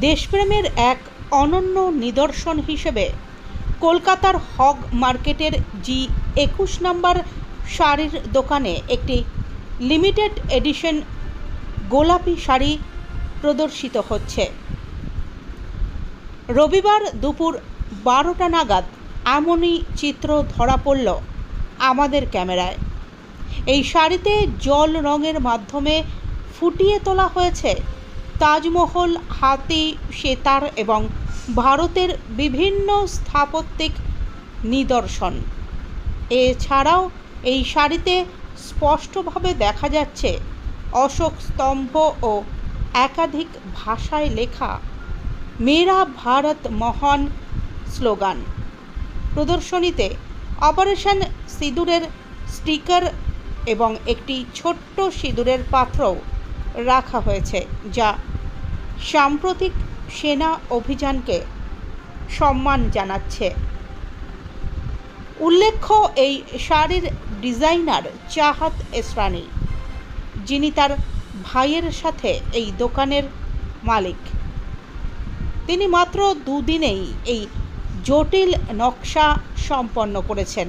দেশপ্রেমের এক অনন্য নিদর্শন হিসেবে কলকাতার হগ মার্কেটের জি একুশ নম্বর শাড়ির দোকানে একটি লিমিটেড এডিশন গোলাপি শাড়ি প্রদর্শিত হচ্ছে। রবিবার দুপুর বারোটা নাগাদ এমনই চিত্র ধরা পড়ল আমাদের ক্যামেরায়। এই শাড়িতে জল রঙের মাধ্যমে ফুটিয়ে তোলা হয়েছে তাজমহল, হাতি, সেতার এবং ভারতের বিভিন্ন স্থাপত্যিক নিদর্শন। এছাড়াও এই শাড়িতে স্পষ্টভাবে দেখা যাচ্ছে অশোক স্তম্ভ ও একাধিক ভাষায় লেখা মেরা ভারত মহান স্লোগান। প্রদর্শনীতে অপারেশন সিঁদুরের স্টিকার এবং একটি ছোট্ট সিঁদুরের পাত্রও রাখা হয়েছে, যা সাম্প্রতিক সেনা অভিযানকে সম্মান জানাচ্ছে। উল্লেখ্য, এই শাড়ির ডিজাইনার চাহাত এসরানি, যিনি তার ভাইয়ের সাথে এই দোকানের মালিক। তিনি মাত্র দুদিনেই এই জটিল নকশা সম্পন্ন করেছেন।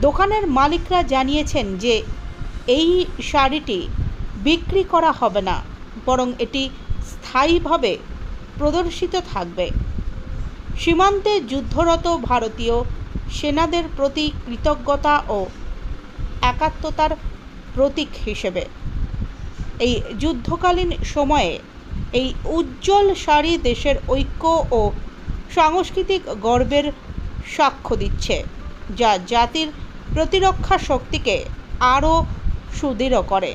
দোকানের মালিকরা জানিয়েছেন যে, এই শাড়িটি বিক্রি করা হবে না। বরং এটি স্থায়ীভাবে প্রদর্শিত থাকবে। সীমান্তে যুদ্ধরত ভারতীয় সেনাদের প্রতি কৃতজ্ঞতা ও একাত্মতার প্রতীক হিসেবে। এই যুদ্ধকালীন সময়ে এই উজ্জ্বল শাড়ি দেশের ঐক্য ও সাংস্কৃতিক গর্বের সাক্ষ্য দিচ্ছে, যা জাতির প্রতিরক্ষা শক্তিকে আরও সুদৃঢ় করে।